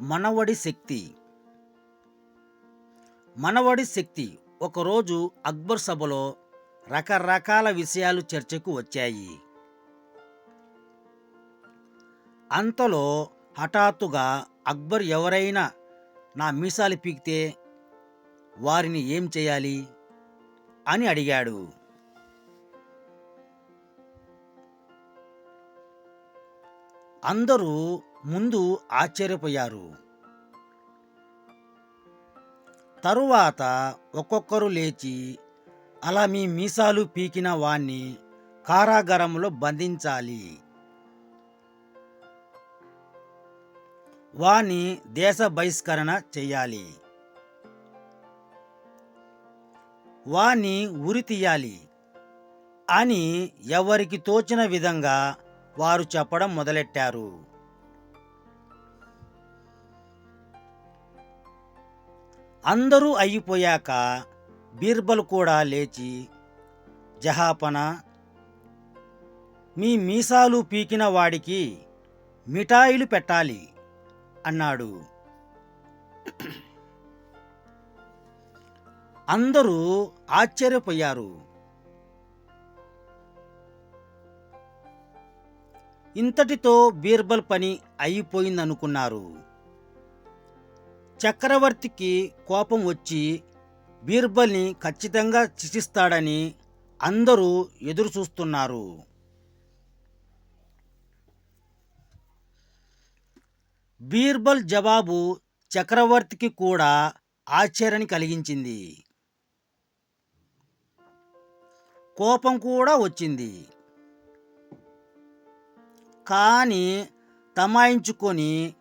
మనవడి శక్తి. మనవడి శక్తి. ఒకరోజు అక్బర్ సభలో రకరకాల విషయాలు చర్చకు వచ్చాయి. అంతలో హఠాత్తుగా అక్బర్ ఎవరైనా నా మీసాలు పీకితే వారిని ఏం చేయాలి? అని అడిగాడు. అందరూ ముందు ఆశ్చర్యపోయారు. తరువాత ఒక్కొక్కరు లేచి అలా మీ మీసాలు పీకిన వాణ్ణి కారాగారంలో బంధించాలి. వాణ్ణి దేశ బహిష్కరణ చెయ్యాలి వాణ్ణి ఉరి తీయాలి అని ఎవరికి తోచిన విధంగా వారు చెప్పడం మొదలెట్టారు. అందరూ అయిపోయాక బీర్బల్ కూడా లేచి జహాపన మీ మీసాలు పీకిన వాడికి మిఠాయిలు పెట్టాలి అన్నాడు. అందరూ ఆశ్చర్యపోయారు. ఇంతటితో బీర్బల్ పని అయిపోయిందనుకున్నారు. చక్రవర్తికి కోపం వచ్చి బీర్బల్ని ఖచ్చితంగా శిక్షిస్తాడని అందరూ ఎదురు చూస్తున్నారు బీర్బల్ జవాబు చక్రవర్తికి కూడా ఆశ్చర్యాన్ని కలిగించింది. కోపం కూడా వచ్చింది. కానీ తమాయించుకొని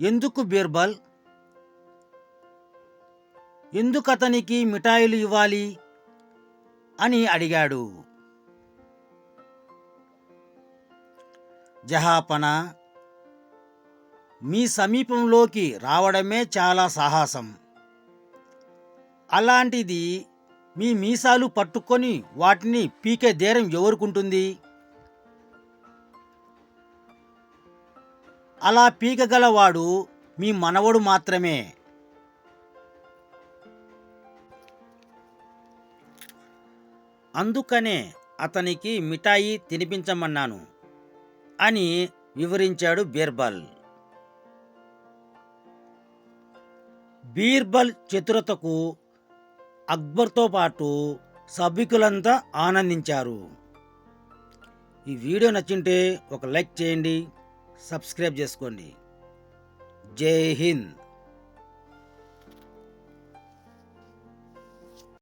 ఎందుకు బీర్బల్? ఎందుకు అతనికి మిఠాయిలు ఇవ్వాలి? అని అడిగాడు. జహాపన మీ సమీపంలోకి రావడమే చాలా సాహసం. అలాంటిది మీ మీసాలు పట్టుకొని వాటిని పీకే ధైర్యం ఎవరుకుంటుంది? అలా పీకగలవాడు మీ మనవడు మాత్రమే. అందుకనే అతనికి మిఠాయి తినిపించమన్నాను అని వివరించాడు బీర్బల్. బీర్బల్ చతురతకు అక్బర్తో పాటు సభికులంతా ఆనందించారు. ఈ వీడియో నచ్చింటే ఒక లైక్ చేయండి సబ్స్క్రైబ్ చేసుకోండి. జై హింద్.